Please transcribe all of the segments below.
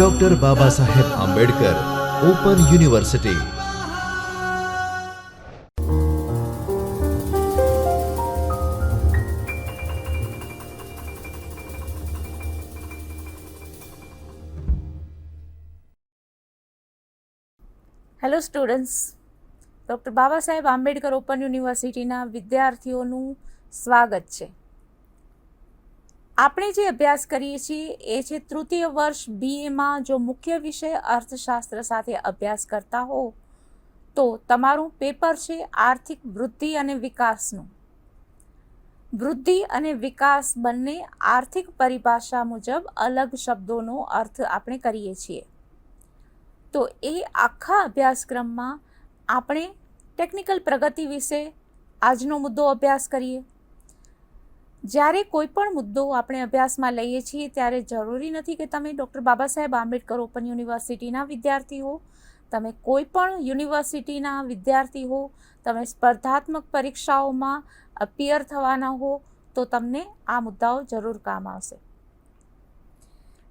Doctor Baba Saheb Ambedkar open university hello students doctor Baba Saheb Ambedkar open યુનિવર્સિટીના વિદ્યાર્થીઓનું સ્વાગત છે. આપણે જે અભ્યાસ કરીએ છીએ, એ છે તૃતીય વર્ષ બીએમાં જો મુખ્ય વિષય અર્થશાસ્ત્ર સાથે અભ્યાસ કરતા હો, તો તમારું પેપર છે આર્થિક વૃદ્ધિ અને વિકાસનું. વૃદ્ધિ અને વિકાસ બંને આર્થિક પરિભાષા મુજબ અલગ શબ્દોનો અર્થ આપણે કરીએ છીએ. તો એ આખા અભ્યાસક્રમમાં આપણે ટેકનિકલ પ્રગતિ વિશે આજનો મુદ્દો અભ્યાસ કરીએ. જ્યારે કોઈ પણ મુદ્દો આપણે અભ્યાસમાં લઈએ છીએ, ત્યારે જરૂરી નથી કે તમે ડૉક્ટર બાબા સાહેબ આંબેડકર ઓપન યુનિવર્સિટીના વિદ્યાર્થી હો. તમે કોઈ પણ યુનિવર્સિટીના વિદ્યાર્થી હો, તમે સ્પર્ધાત્મક પરીક્ષાઓમાં અપિયર થવાના હો, તો તમને આ મુદ્દાઓ જરૂર કામ આવશે.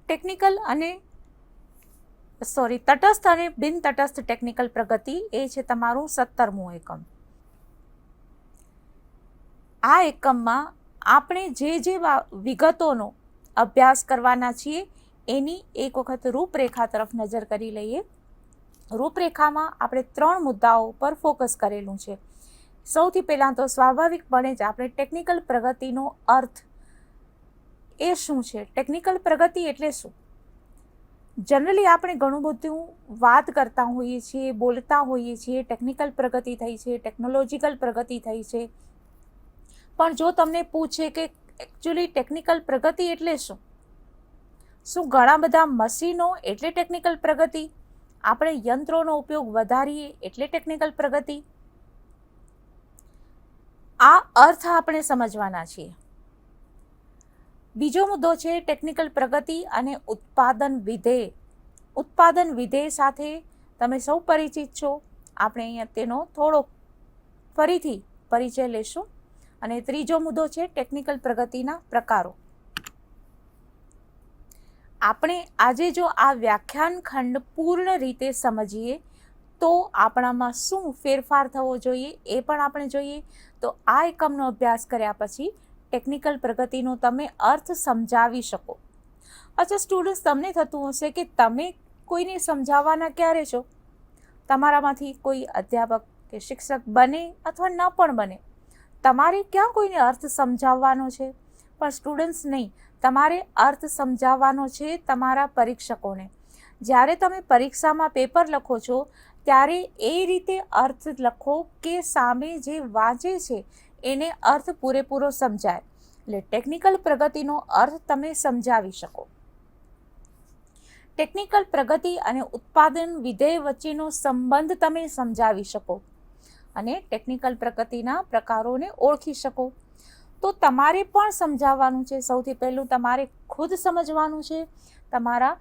ટેકનિકલ અને સોરી, તટસ્થ અને બિન તટસ્થ ટેકનિકલ પ્રગતિ એ છે તમારું સત્તરમું એકમ. આ એકમમાં આપણે જે જે વિગતોનો અભ્યાસ કરવાના છીએ, એની એક વખત રૂપરેખા તરફ નજર કરી લઈએ. રૂપરેખામાં આપણે ત્રણ મુદ્દાઓ પર ફોકસ કરેલું છે. સૌથી પહેલાં તો સ્વાભાવિકપણે જ આપણે ટેકનિકલ પ્રગતિનો અર્થ એ શું છે? ટેકનિકલ પ્રગતિ એટલે શું? જનરલી આપણે ઘણું બધું વાત કરતા હોઈએ છીએ, બોલતા હોઈએ છીએ, ટેકનિકલ પ્રગતિ થઈ છે, ટેકનોલોજીકલ પ્રગતિ થઈ છે. પણ જો તમને પૂછે કે એકચ્યુઅલી ટેકનિકલ પ્રગતિ એટલે શું? શું ઘણા બધા મશીનો એટલે ટેકનિકલ પ્રગતિ? આપણે યંત્રોનો ઉપયોગ વધારીએ એટલે ટેકનિકલ પ્રગતિ? આ અર્થ આપણે સમજવાના છીએ. બીજો મુદ્દો છે ટેકનિકલ પ્રગતિ અને ઉત્પાદન વિધેય ઉત્પાદન વિધેય સાથે તમે સૌ પરિચિત છો. આપણે અહીંયા તેનો થોડો ફરીથી પરિચય લેશું. અને ત્રીજો મુદ્દો છે ટેકનિકલ પ્રગતિના પ્રકારો. આપણે આજે જો આ વ્યાખ્યાન ખંડ પૂર્ણ રીતે સમજીએ, તો આપણામાં શું ફેરફાર થવો જોઈએ એ પણ આપણે જોઈએ. તો આ એકમનો અભ્યાસ કર્યા પછી ટેકનિકલ પ્રગતિનો તમે અર્થ સમજાવી શકો. અચ્છા સ્ટુડન્ટ્સ તમને થતું હશે કે તમે કોઈને સમજાવવાના ક્યારે છો? તમારામાંથી કોઈ અધ્યાપક કે શિક્ષક બને અથવા ન પણ બને? તમારે ક્યાં કોઈને અર્થ સમજાવવાનો છે? પણ સ્ટુડન્ટ્સ નહીં, તમારે અર્થ સમજાવવાનો છે તમારા પરીક્ષકોને. જ્યારે તમે પરીક્ષામાં પેપર લખો છો, ત્યારે એ રીતે અર્થ લખો કે સામે જે વાંચે છે, એને અર્થ પૂરેપૂરો સમજાય. એટલે ટેકનિકલ પ્રગતિનો અર્થ તમે સમજાવી શકો. ટેકનિકલ પ્રગતિ અને ઉત્પાદન વિધેય વચ્ચેનો સંબંધ તમે સમજાવી શકો. અને ટેકનિકલ પ્રગતિના પ્રકારોને ઓળખી શકો. તો તમારે પણ સમજાવવાનું છે. સૌથી પહેલું તમારે ખુદ સમજવાનું છે. તમારા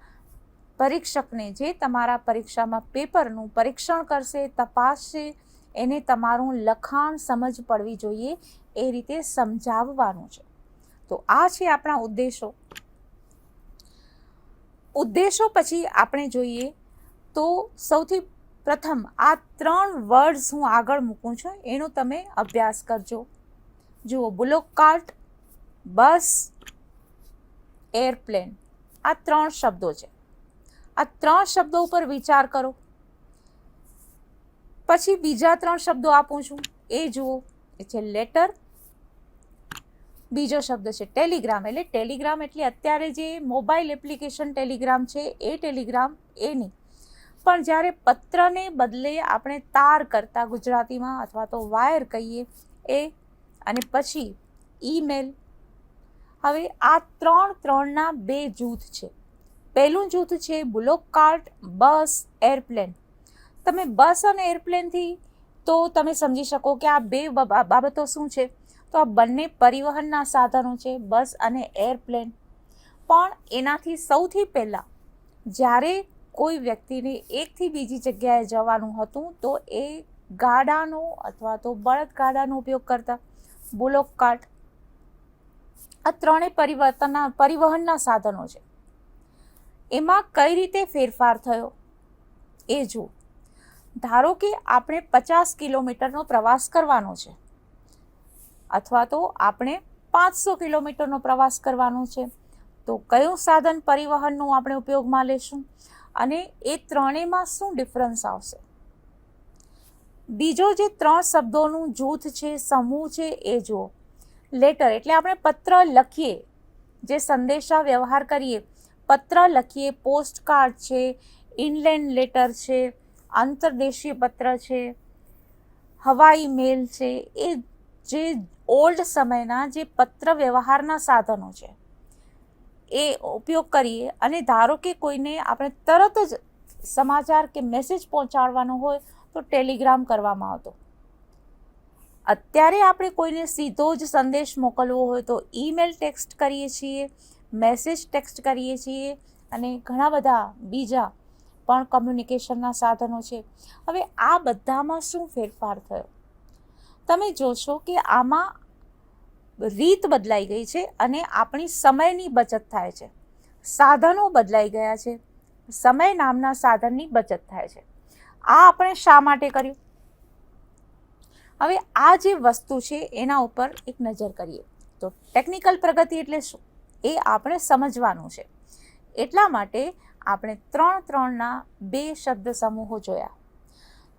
પરીક્ષકને જે તમારા પરીક્ષામાં પેપરનું પરીક્ષણ કરશે, તપાસશે, એને તમારું લખાણ સમજ પડવી જોઈએ, એ રીતે સમજાવવાનું છે. તો આ છે આપણા ઉદ્દેશો. ઉદ્દેશો પછી આપણે જોઈએ તો સૌથી પ્રથમ, આ ત્રણ વર્ડ્સ હું આગળ મૂકું છું, એનો તમે અભ્યાસ કરજો. જુઓ બુલોક કાર્ટ બસ એરપ્લેન આ ત્રણ શબ્દો છે. આ ત્રણ શબ્દો ઉપર વિચાર કરો. પછી બીજા ત્રણ શબ્દો આપું છું. એ જુઓ, એ છે લેટર બીજો શબ્દ છે ટેલિગ્રામ એટલે ટેલિગ્રામ એટલે અત્યારે જે મોબાઈલ એપ્લિકેશન ટેલિગ્રામ છે, એ ટેલિગ્રામ એ નહીં. પણ જ્યારે પત્રને બદલે આપણે તાર કરતા ગુજરાતીમાં અથવા તો વાયર કહીએ એ અને પછી ઈમેલ, હવે આ ત્રણ ત્રણના બે જૂથ છે. પહેલું જૂથ છે બુલોક કાર્ટ બસ, એરપ્લેન. તમે બસ અને એરપ્લેનથી તો તમે સમજી શકો કે આ બે બાબતો શું છે? તો આ બંને પરિવહનના સાધનો છે, બસ અને એરપ્લેન. પણ એનાથી સૌથી પહેલાં જ્યારે કોઈ વ્યક્તિને એકથી બીજી જગ્યાએ જવાનું હતું તો એ ગાડાનો અથવા તો બળદ ગાડાનો ઉપયોગ કરતા. બુલોક કાર્ટ આ ત્રણેય પરિવર્તનના, પરિવહનના સાધનો છે. એમાં કઈ રીતે ફેરફાર થયો? એ જુઓ. ધારો કે આપણે પચાસ કિલોમીટરનો પ્રવાસ કરવાનો છે. અથવા તો આપણે પાંચસો કિલોમીટરનો પ્રવાસ કરવાનો છે. તો કયું સાધન પરિવહનનું આપણે ઉપયોગમાં લેશું? અને એ ત્રણેયમાં શું ડિફરન્સ આવશે? બીજો જે ત્રણ શબ્દોનું જૂથ છે, સમૂહ છે, એ જુઓ. લેટર એટલે આપણે પત્ર લખીએ, જે સંદેશા વ્યવહાર કરીએ. પત્ર લખીએ પોસ્ટ કાર્ડ છે ઇનલેન્ડ લેટર છે, આંતરદેશીય પત્ર છે, હવાઈ મેલ છે, એ જે ઓલ્ડ સમયના જે પત્ર વ્યવહારના સાધનો છે. એ ઉપયોગ કરીએ અને ધારો કે કોઈને આપણે તરત જ સમાચાર કે મેસેજ પહોંચાડવાનો હોય, તો ટેલિગ્રામ કરવામાં આવતો. અત્યારે આપણે કોઈને સીધો જ સંદેશ મોકલવો હોય તો ઈમેલ ટેક્સ્ટ કરીએ છીએ મેસેજ ટેક્સ્ટ કરીએ છીએ અને ઘણા બધા બીજા પણ કમ્યુનિકેશનના સાધનો છે. હવે આ બધામાં શું ફેરફાર થયો? તમે જોશો કે આમાં રીત બદલાઈ ગઈ છે અને આપણી સમયની બચત થાય છે. સાધનો બદલાઈ ગયા છે. સમય નામના સાધનની બચત થાય છે. આ આપણે શા માટે કર્યું? હવે આ જે વસ્તુ છે એના ઉપર એક નજર કરીએ. તો ટેકનિકલ પ્રગતિ એટલે શું? એ આપણે સમજવાનું છે. એટલા માટે આપણે ત્રણ ત્રણના બે શબ્દ સમૂહો જોયા.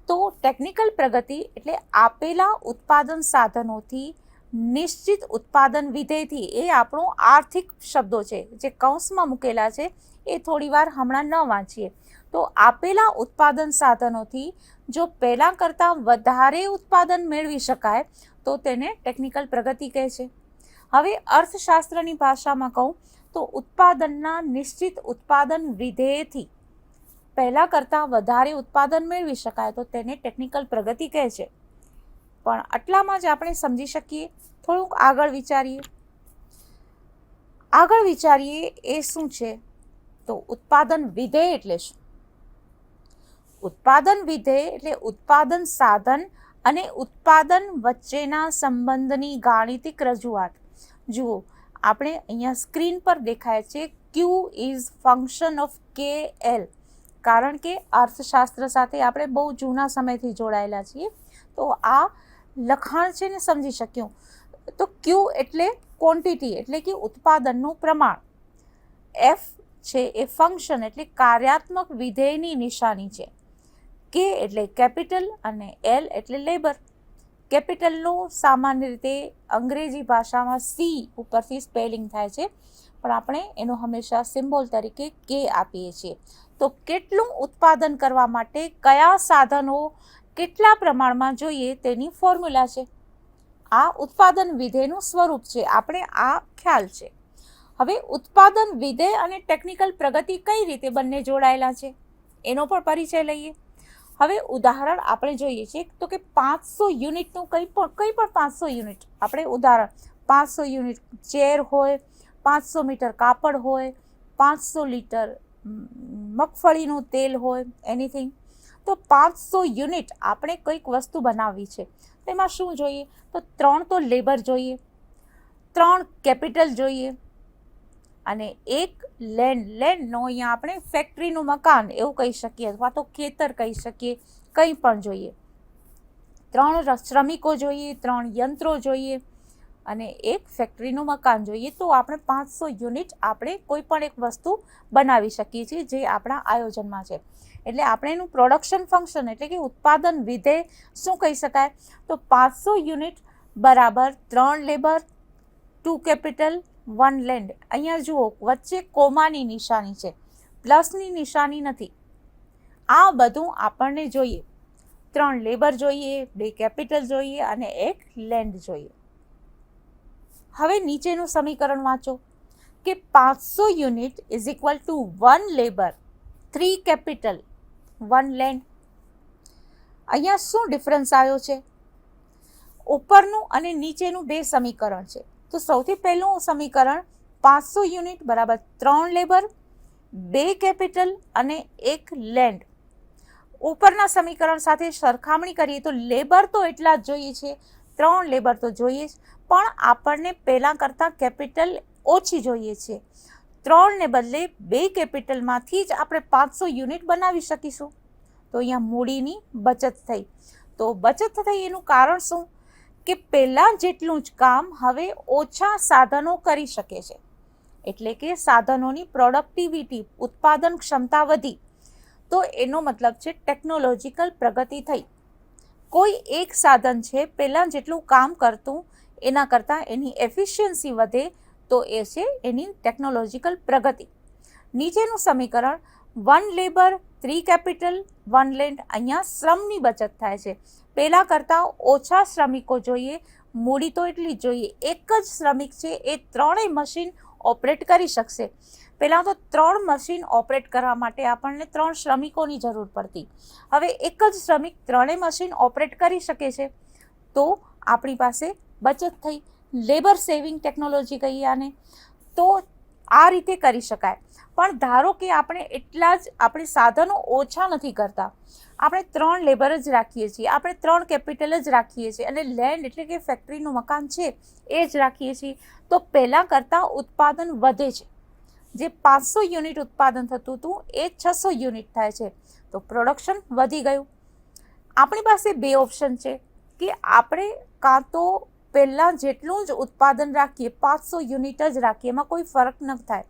તો ટેકનિકલ પ્રગતિ એટલે આપેલા ઉત્પાદન સાધનોથી નિશ્ચિત ઉત્પાદન વિધેયથી એ આપણો આર્થિક શબ્દો છે, જે કૌંસમાં મૂકેલા છે, એ થોડીવાર હમણાં ન વાંચીએ. તો આપેલા ઉત્પાદન સાધનોથી જો પહેલાં કરતાં વધારે ઉત્પાદન મેળવી શકાય, તો તેને ટેકનિકલ પ્રગતિ કહે છે. હવે અર્થશાસ્ત્રની ભાષામાં કહું, તો ઉત્પાદનના નિશ્ચિત ઉત્પાદન વિધેયથી પહેલાં કરતાં વધારે ઉત્પાદન મેળવી શકાય, તો તેને ટેકનિકલ પ્રગતિ કહે છે. પણ આટલામાં જ આપણે સમજી શકીએ. થોડુંક આગળ વિચારીએ. આગળ વિચારીએ એ શું છે? તો ઉત્પાદન વિધેય એટલે શું? ઉત્પાદન વિધેય એટલે ઉત્પાદન સાધન અને ઉત્પાદન વચ્ચેના સંબંધની ગાણિતિક રજૂઆત. જુઓ, આપણે અહીંયા સ્ક્રીન પર દેખાય છે Q is function of K L કારણ કે અર્થશાસ્ત્ર સાથે આપણે બહુ જૂના સમયથી જોડાયેલા છીએ. તો આ લખાણ છે ને સમજી શક્યું. તો ક્યુ એટલે ક્વોન્ટિટી એટલે કે ઉત્પાદનનું પ્રમાણ. એફ છે એ ફંક્શન એટલે કાર્યાત્મક વિધેયની નિશાની છે. કે એટલે કેપિટલ અને એલ એટલે લેબર કેપિટલનું સામાન્ય રીતે અંગ્રેજી ભાષામાં સી ઉપરથી સ્પેલિંગ થાય છે. પણ આપણે એનો હંમેશા સિમ્બોલ તરીકે કે આપીએ છીએ. તો કેટલું ઉત્પાદન કરવા માટે કયા સાધનો કેટલા પ્રમાણમાં જોઈએ તેની ફોર્મ્યુલા છે. આ ઉત્પાદન વિધેયનું સ્વરૂપ છે. આપણે આ ખ્યાલ છે. હવે ઉત્પાદન વિધેય અને ટેકનિકલ પ્રગતિ કઈ રીતે બંને જોડાયેલા છે? એનો પણ પરિચય લઈએ. હવે ઉદાહરણ આપણે જોઈએ છીએ તો કે પાંચસો યુનિટનું કંઈ પણ કંઈ પણ પાંચસો યુનિટ. આપણે ઉદાહરણ, પાંચસો યુનિટ ચેર હોય, પાંચસો મીટર કાપડ હોય, પાંચસો લીટર મગફળીનું તેલ હોય, એનીથિંગ. તો પાંચસો યુનિટ આપણે કંઈક વસ્તુ બનાવવી છે. તેમાં શું જોઈએ? તો ત્રણ તો લેબર જોઈએ, ત્રણ કેપિટલ જોઈએ અને એક લેન્ડ. લેન્ડનો અહીંયા આપણે ફેક્ટરીનું મકાન એવું કહી શકીએ અથવા તો ખેતર કહી શકીએ, કંઈ પણ જોઈએ. ત્રણ શ્રમિકો જોઈએ, ત્રણ યંત્રો જોઈએ અને એક ફેક્ટરીનું મકાન જોઈએ. તો આપણે પાંચસો યુનિટ આપણે કોઈ પણ એક વસ્તુ બનાવી શકીએ છીએ જે આપણા આયોજનમાં છે. એટલે આપણે એનું પ્રોડક્શન ફંક્શન એટલે કે ઉત્પાદન વિધેય શું કહી શકાય? તો પાંચસો યુનિટ બરાબર ત્રણ labour, two capital, one land. અહીંયા જુઓ, વચ્ચે કોમાની નિશાની છે. પ્લસની નિશાની નથી. આ બધું આપણને જોઈએ. ત્રણ લેબર જોઈએ, બે કેપિટલ જોઈએ અને એક લેન્ડ જોઈએ. હવે નીચેનું સમીકરણ વાંચો. કે પાંચસો unit is equal to one labour three capital one land અહીંયા શું ડિફરન્સ આવ્યો છે? ઉપરનું અને નીચેનું બે સમીકરણ છે. તો સૌથી પહેલું સમીકરણ પાંચસો યુનિટ બરાબર ત્રણ લેબર, બે કેપિટલ અને એક લેન્ડ ઉપરના સમીકરણ સાથે સરખામણી કરીએ તો લેબર તો એટલા જ જોઈએ છે. ત્રણ લેબર તો જોઈએ જ. પણ આપણને પહેલાં કરતાં કેપિટલ ઓછી જોઈએ છે. ત્રણને બદલે બે કેપિટલમાંથી જ આપણે પાંચસો યુનિટ બનાવી શકીશું. તો અહીંયા મૂડીની બચત થઈ. તો બચત થઈ એનું કારણ શું? કે પહેલાં જેટલું જ કામ હવે ઓછા સાધનો કરી શકે છે. એટલે કે સાધનોની પ્રોડક્ટિવિટી ઉત્પાદન ક્ષમતા વધી. તો એનો મતલબ છે ટેકનોલોજીકલ પ્રગતિ થઈ. કોઈ એક સાધન છે, પહેલાં જેટલું કામ કરતું, એના કરતાં એની એફિશિયન્સી વધે તો એ છે એની ટેકનોલોજીકલ પ્રગતિ. નીચેનું સમીકરણ one labour three capital one land અહીંયા શ્રમની બચત થાય છે. પહેલાં કરતાં ઓછા શ્રમિકો જોઈએ, મૂડી તો એટલી જ જોઈએ. એક જ શ્રમિક છે, એ ત્રણેય મશીન ઓપરેટ કરી શકશે. પહેલાં તો ત્રણ મશીન ઓપરેટ કરવા માટે આપણને ત્રણ શ્રમિકોની જરૂર પડતી. હવે એક જ શ્રમિક ત્રણેય મશીન ઓપરેટ કરી શકે છે, તો આપણી પાસે બચત થઈ. લેબર સેવિંગ ટેકનોલોજી કહીએ આને, તો આ રીતે કરી શકાય. પણ ધારો કે આપણે એટલા જ, આપણે સાધનો ઓછા નથી કરતા. આપણે ત્રણ લેબર જ રાખીએ છીએ, આપણે ત્રણ કેપિટલ જ રાખીએ છીએ, અને લેન્ડ એટલે કે ફેક્ટરીનું મકાન છે, એ જ રાખીએ છીએ, તો પહેલાં કરતાં ઉત્પાદન વધે છે. જે પાંચસો યુનિટ ઉત્પાદન થતું હતું, એ છસો યુનિટ થાય છે. તો પ્રોડક્શન વધી ગયું. આપણી પાસે બે ઓપ્શન છે, કે આપણે કાં તો પહેલાં જેટલું જ ઉત્પાદન રાખીએ, પાંચસો યુનિટ જ રાખીએ, એમાં કોઈ ફરક ન થાય.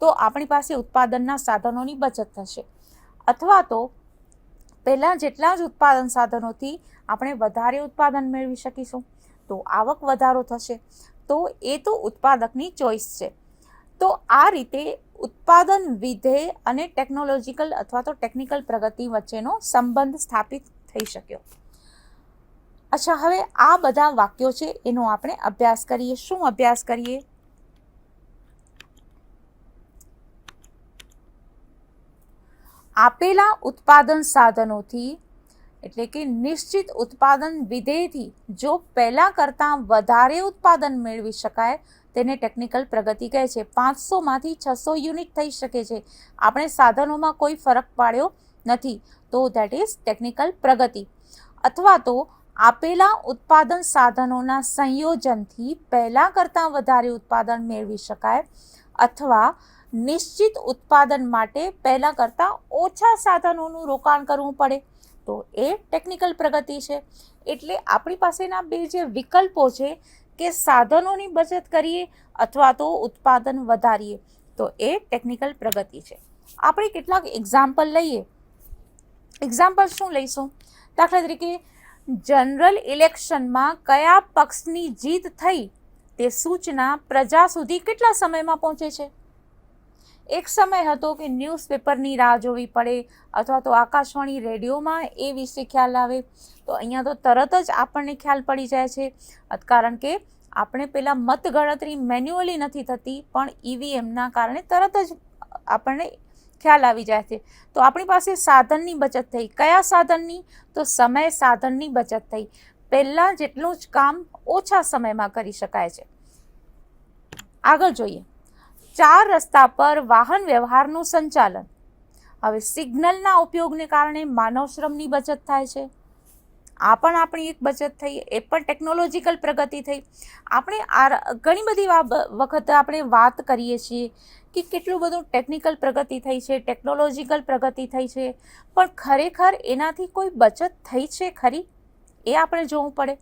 તો આપણી પાસે ઉત્પાદનના સાધનોની બચત થશે. અથવા તો પહેલાં જેટલા જ ઉત્પાદન સાધનોથી આપણે વધારે ઉત્પાદન મેળવી શકીશું. તો આવક વધારો થશે. તો એ તો ઉત્પાદકની ચોઈસ છે. તો આ રીતે ઉત્પાદન વિધેય અને ટેકનોલોજીકલ અથવા તો ટેકનિકલ પ્રગતિ વચ્ચેનો સંબંધ સ્થાપિત થઈ શક્યો. અચ્છા, હવે આ બધા વાક્યો છે, એનો આપણે અભ્યાસ કરીએ. શું અભ્યાસ કરીએ? આપેલા ઉત્પાદન સાધનોથી, એટલે કે નિશ્ચિત ઉત્પાદન વિધેયથી, જો પહેલાં કરતાં વધારે ઉત્પાદન મેળવી શકાય, તેને ટેકનિકલ પ્રગતિ કહે છે. પાંચસોમાંથી છસો યુનિટ થઈ શકે છે. આપણે સાધનોમાં કોઈ ફરક પાડ્યો નથી. તો દેટ ઇઝ ટેકનિકલ પ્રગતિ. અથવા તો આપેલા ઉત્પાદન સાધનોના સંયોજનથી પહેલાં કરતાં વધારે ઉત્પાદન મેળવી શકાય અથવા નિશ્ચિત ઉત્પાદન માટે પહેલાં કરતાં ઓછા સાધનોનું રોકાણ કરવું પડે. તો એ ટેકનિકલ પ્રગતિ છે. એટલે આપણી પાસેના બે જે વિકલ્પો છે કે સાધનોની બચત કરીએ અથવા તો ઉત્પાદન વધારીએ, તો એ ટેકનિકલ પ્રગતિ છે. આપણે કેટલાક એક્ઝામ્પલ લઈએ. એક્ઝામ્પલ શું લઈશું? દાખલા તરીકે જનરલ ઇલેક્શનમાં કયા પક્ષની જીત થઈ તે સૂચના પ્રજા સુધી કેટલા સમયમાં પહોંચે છે? એક સમય હતો કે ન્યૂઝપેપરની રાહ જોવી પડે અથવા તો આકાશવાણી રેડિયોમાં એ વિશે ખ્યાલ આવે. તો અહીંયા તો તરત જ આપણને ખ્યાલ પડી જાય છે. કારણ કે આપણે પેલા મતગણતરી મેન્યુઅલી નથી થતી પણ ઈવીએમના કારણે તરત જ આપણને ખ્યાલ આવી જાય છે. તો આપણી પાસે સાધનની બચત થઈ. કયા સાધનની? તો સમય સાધનની બચત થઈ. પહેલાં જેટલું જ કામ ઓછા સમયમાં કરી શકાય છે. આગળ જોઈએ. ચાર રસ્તા પર વાહન વ્યવહારનું સંચાલન. હવે સિગ્નલના ઉપયોગને કારણે માનવ શ્રમની બચત થાય છે. આ પણ આપણી એક બચત થઈ, એ પણ ટેકનોલોજીકલ પ્રગતિ થઈ. આપણે આ ઘણી બધી વખત આપણે વાત કરીએ છીએ કે કેટલું બધું ટેકનિકલ પ્રગતિ થઈ છે ટેકનોલોજીકલ પ્રગતિ થઈ છે, પણ ખરેખર એનાથી કોઈ બચત થઈ છે ખરી? એ આપણે જોવું પડે.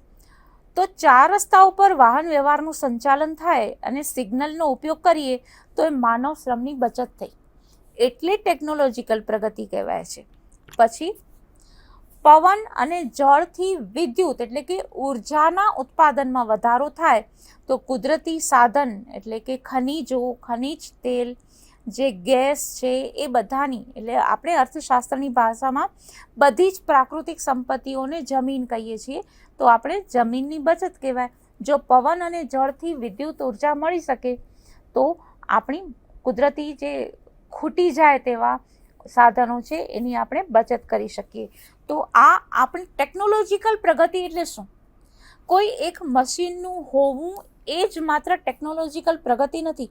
તો ચાર રસ્તા ઉપર વાહન વ્યવહારનું સંચાલન થાય અને સિગ્નલનો ઉપયોગ કરીએ તો એ માનવ શ્રમની બચત થઈ. એટલે ટેકનોલોજીકલ પ્રગતિ કહેવાય છે. પછી પવન અને જળથી વિદ્યુત એટલે કે ઉર્જાના ઉત્પાદનમાં વધારો થાય તો કુદરતી સાધન એટલે કે ખનીજો, ખનીજ તેલ, જે ગેસ છે એ બધાની એટલે આપણે અર્થશાસ્ત્રની ભાષામાં બધી જ પ્રાકૃતિક સંપત્તિઓને જમીન કહીએ છીએ, તો આપણે જમીનની બચત કહેવાય. જો પવન અને જળથી વિદ્યુત ઊર્જા મળી શકે તો આપણી કુદરતી જે ખૂટી જાય તેવા સાધનો છે એની આપણે બચત કરી શકીએ. તો આ આપણી ટેકનોલોજીકલ પ્રગતિ એટલે શું? કોઈ એક મશીનનું હોવું એ જ માત્ર ટેકનોલોજીકલ પ્રગતિ નથી,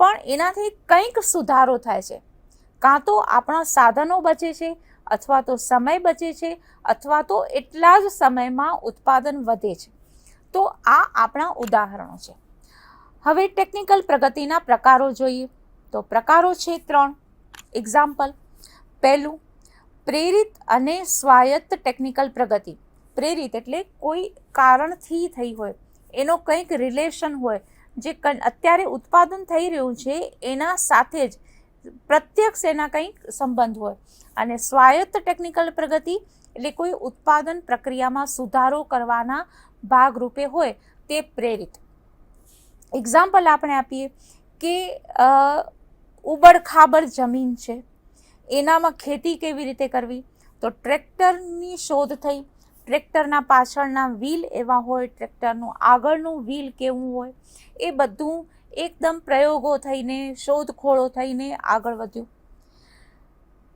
પણ એનાથી કંઈક સુધારો થાય છે. કાં તો આપણા સાધનો બચે છે, અથવા તો સમય બચે છે, અથવા તો એટલા જ સમયમાં ઉત્પાદન વધે છે. તો આ આપણા ઉદાહરણો છે. હવે ટેકનિકલ પ્રગતિના પ્રકારો જોઈએ. તો પ્રકારો છે ત્રણ. એક્ઝામ્પલ પહેલું પ્રેરિત અને સ્વાયત્ત ટેકનિકલ પ્રગતિ. પ્રેરિત એટલે કોઈ કારણથી થઈ હોય, એનો કંઈક રિલેશન હોય, જે અત્યારે ઉત્પાદન થઈ રહ્યું છે, એના સાથે જ પ્રત્યક્ષ એના કંઈક સંબંધ હોય. અને સ્વાયત્ત ટેકનિકલ પ્રગતિ એટલે કોઈ ઉત્પાદન પ્રક્રિયામાં સુધારો કરવાના ભાગરૂપે હોય, તે પ્રેરિત. એક્ઝામ્પલ આપણે આપીએ કે ઉબડ ઉબડખાબડ જમીન છે. એનામાં ખેતી કેવી રીતે કરવી? તો ટ્રેક્ટરની શોધ થઈ. ટ્રેક્ટરના પાછળના વ્હીલ એવા હોય, ટ્રેક્ટરનું આગળનું વ્હીલ કેવું હોય, એ બધું એકદમ પ્રયોગો થઈને, શોધખોળો થઈને આગળ વધ્યું.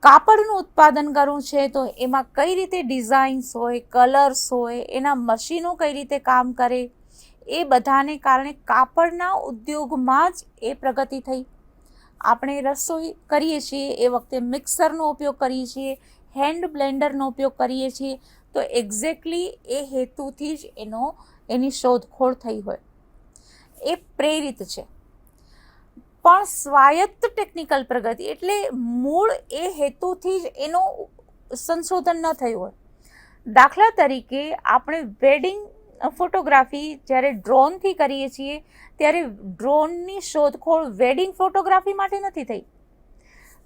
કાપડનું ઉત્પાદન કરવું છે તો એમાં કઈ રીતે ડિઝાઇન્સ હોય, કલર્સ હોય, એના મશીનો કઈ રીતે કામ કરે, એ બધાને કારણે કાપડના ઉદ્યોગમાં જ એ પ્રગતિ થઈ. આપણે રસોઈ કરીએ છીએ, એ વખતે મિક્સરનો ઉપયોગ કરીએ છીએ હેન્ડ બ્લેન્ડરનો ઉપયોગ કરીએ છીએ, તો એક્ઝેક્ટલી એ હેતુથી જ એનો, એની શોધખોળ થઈ હોય. એ પ્રેરિત છે. પણ સ્વાયત્ત ટેકનિકલ પ્રગતિ એટલે મૂળ એ હેતુથી જ એનું સંશોધન ન થયું હોય. દાખલા તરીકે આપણે વેડિંગ ફોટોગ્રાફી જ્યારે ડ્રોનથી કરીએ છીએ ત્યારે ડ્રોનની શોધખોળ વેડિંગ ફોટોગ્રાફી માટે નથી થઈ.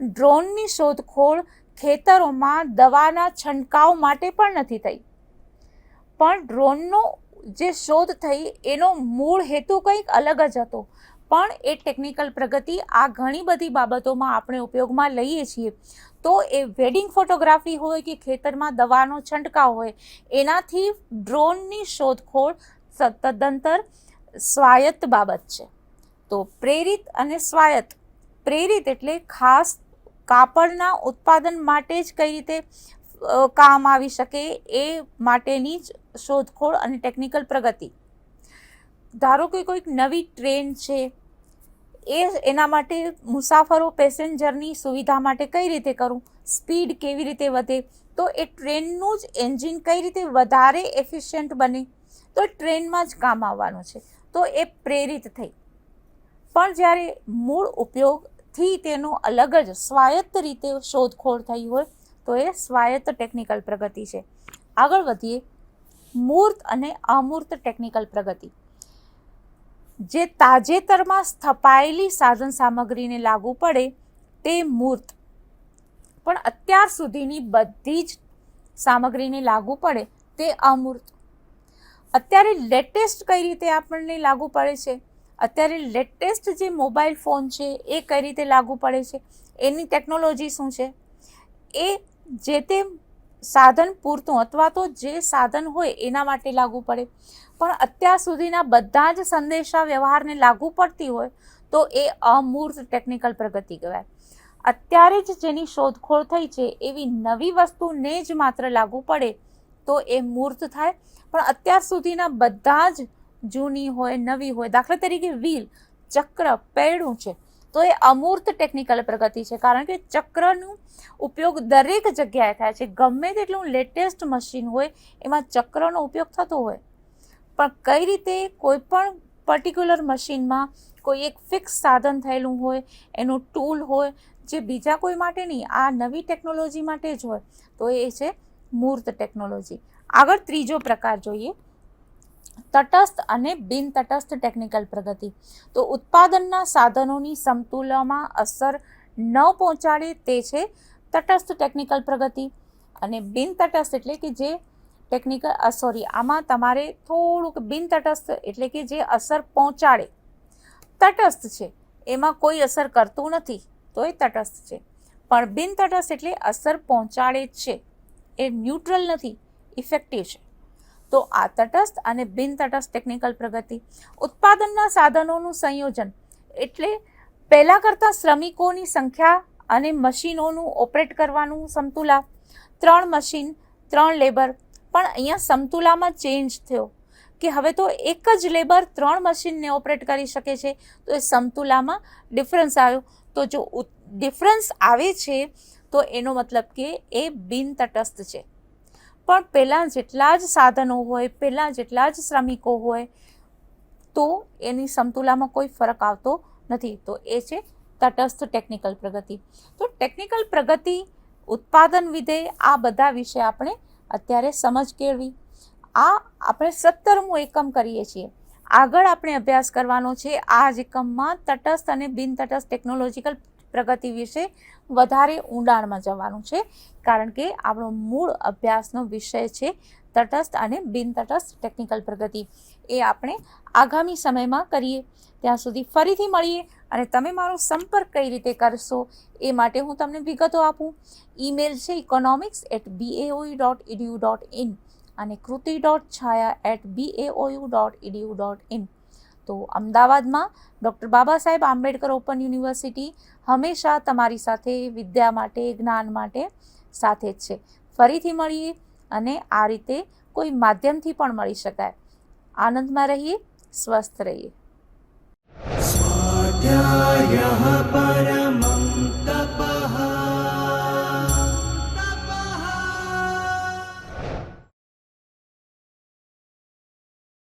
ડ્રોનની શોધખોળ ખેતરોમાં દવાના છંટકાવ માટે પણ નથી થઈ. પણ ડ્રોનનો જે શોધ થઈ, એનો મૂળ હેતુ કંઈક અલગ જ હતો. પણ એ ટેકનિકલ પ્રગતિ આ ઘણી બધી બાબતોમાં આપણે ઉપયોગમાં લઈએ છીએ. તો એ વેડિંગ ફોટોગ્રાફી હોય કે ખેતરમાં દવાનો છંટકાવ હોય, એનાથી ડ્રોનની શોધખોળ સ- તદંતર સ્વાયત્ત બાબત છે. તો પ્રેરિત અને સ્વાયત્ત. પ્રેરિત એટલે ખાસ કાપડના ઉત્પાદન માટે જ કઈ રીતે કામ આવી શકે એ માટેની જ શોધખોળ અને ટેકનિકલ પ્રગતિ. ધારો કે કોઈક નવી ટ્રેન છે, એ એના માટે મુસાફરો પેસેન્જરની સુવિધા માટે કઈ રીતે કરવું સ્પીડ કેવી રીતે વધે? તો એ ટ્રેનનું જ એન્જિન કઈ રીતે વધારે એફિશિયન્ટ બને? તો ટ્રેનમાં જ કામ આવવાનું છે. તો એ પ્રેરિત થઈ. પણ જ્યારે મૂળ ઉપયોગથી તેનો અલગ જ સ્વાયત્ત રીતે શોધખોળ થઈ હોય, તો એ સ્વાયત્ત ટેકનિકલ પ્રગતિ છે. આગળ વધીએ, મૂર્ત અને અમૂર્ત ટેકનિકલ પ્રગતિ. જે તાજેતરમાં સ્થપાયેલી સાધન સામગ્રીને લાગુ પડે, તે મૂર્ત. પણ અત્યાર સુધીની બધી જ સામગ્રીને લાગુ પડે, તે અમૂર્ત. અત્યારે લેટેસ્ટ કઈ રીતે આપણને લાગુ પડે છે? અત્યારે લેટેસ્ટ જે મોબાઈલ ફોન છે, એ કઈ રીતે લાગુ પડે છે? એની ટેકનોલોજી શું છે? એ જે તે સાધન પૂરતું અથવા તો જે સાધન હોય એના માટે લાગુ પડે. પણ અત્યાર સુધીના બધા જ સંદેશા વ્યવહારને લાગુ પડતી હોય તો એ અમૂર્ત ટેકનિકલ પ્રગતિ કહેવાય. અત્યારે જ જેની શોધખોળ થઈ છે, એવી નવી વસ્તુને જ માત્ર લાગુ પડે તો એ મૂર્ત થાય. પણ અત્યાર સુધીના બધા જ જૂની હોય, નવી હોય, દાખલા તરીકે વ્હીલ, ચક્ર, પૈડું છે, તો એ અમૂર્ત ટેકનિકલ પ્રગતિ છે. કારણ કે ચક્રનું ઉપયોગ દરેક જગ્યાએ થાય છે. ગમે તેટલું લેટેસ્ટ મશીન હોય, એમાં ચક્રનો ઉપયોગ થતો હોય. પણ કઈ રીતે કોઈ પણ પર્ટિક્યુલર મશીનમાં કોઈ એક ફિક્સ સાધન થયેલું હોય, એનું ટૂલ હોય, જે બીજા કોઈ માટે નહીં, આ નવી ટેકનોલોજી માટે જ હોય, તો એ છે મૂર્ત ટેકનોલોજી. આગળ ત્રીજો પ્રકાર જોઈએ. તટસ્થ અને બિન તટસ્થ ટેકનિકલ પ્રગતિ. તો ઉત્પાદનના સાધનોની સમતુલામાં અસર ન પહોંચાડે તે છે તટસ્થ ટેકનિકલ પ્રગતિ. અને બિન તટસ્થ એટલે કે જે ટેકનિકલ સોરી, આમાં તમારે થોડુંક બિન તટસ્થ એટલે કે જે અસર પહોંચાડે. તટસ્થ છે. એમાં કોઈ અસર કરતું નથી તો એ તટસ્થ છે. પણ બિન તટસ્થ એટલે અસર પહોંચાડે છે. એ ન્યુટ્રલ નથી, ઇફેક્ટિવ છે. તો આ તટસ્થ અને બિન તટસ્થ ટેકનિકલ પ્રગતિ, ઉત્પાદનના સાધનોનું સંયોજન, એટલે પહેલાં કરતાં શ્રમિકોની સંખ્યા અને મશીનોનું ઓપરેટ કરવાનું સમતુલા, ત્રણ મશીન, ત્રણ લેબર પણ અહીંયા સમતુલામાં ચેન્જ થયો, કે હવે તો એક જ લેબર ત્રણ મશીનને ઓપરેટ કરી શકે છે, તો એ સમતુલામાં ડિફરન્સ આવ્યો. તો જો ડિફરન્સ આવે છે તો એનો મતલબ કે એ બિન તટસ્થ છે. પણ પહેલાં જેટલા જ સાધનો હોય પહેલાં જેટલા જ શ્રમિકો હોય, તો એની સમતુલામાં કોઈ ફરક આવતો નથી. તો એ છે તટસ્થ ટેકનિકલ પ્રગતિ. તો ટેકનિકલ પ્રગતિ ઉત્પાદન વિધેય આ બધા વિશે આપણે અત્યારે સમજ કેળવી. આ આપણે સત્તરમું એકમ કરીએ છીએ. આગળ આપણે અભ્યાસ કરવાનો છે આ જ એકમમાં તટસ્થ અને બિન તટસ્થ ટેકનોલોજીકલ પ્રગતિ વિશે વધારે ઊંડાણમાં જવાનું છે, કારણ કે આપણો મૂળ અભ્યાસનો વિષય છે તટસ્થ અને બિન તટસ્થ ટેકનિકલ પ્રગતિ. એ આપણે આગામી સમયમાં કરીએ, ત્યાં સુધી ફરીથી મળીએ અને તમે મારો સંપર્ક કઈ રીતે કરશો એ માટે હું તમને વિગતો આપું. ઈમેલ છે economics at BAOU dot EDU dot in અને Kruti dot Chhaya at BAOU dot EDU dot in તો અમદાવાદમાં doctor Baba Saheb Ambedkar open university હંમેશા તમારી સાથે વિદ્યા માટે, જ્ઞાન માટે સાથે જ છે. ફરીથી મળીએ અને આ રીતે કોઈ માધ્યમથી પણ મળી શકાય. આનંદમાં રહીએ, સ્વસ્થ રહીએ. પરમંતા